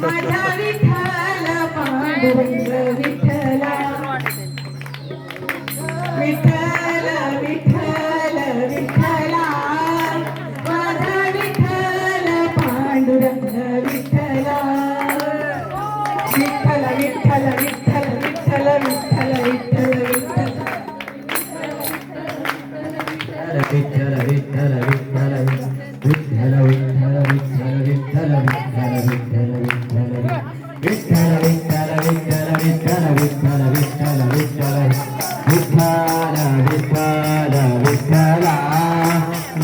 माझ्या विठ्ठला पांडुरंग विठ्ठला विठ्ठल विठ्ठल विठ्ठला माझा विठ्ठल पांडुरंग विठ्ठला विठ्ठल विठ्ठल विठ्ठल विठ्ठल विठ्ठल विठ्ठल विठ्ठल विठ्ठल विठ्ठल विठ्ठल विठ्ठल विठ्ठल विठ्ठल विठ्ठला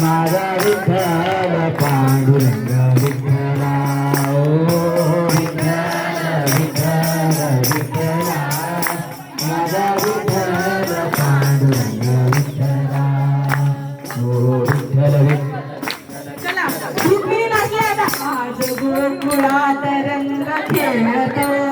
माझा विठ्ठल पांडुरंग विठ्ठला विठ्ठल विठ्ठल विठ्ठला माझा विठ्ठल पांडुरंग विठ्ठला ओ विठ्ठल विठ्ठल गोकुळात रंग खेळतो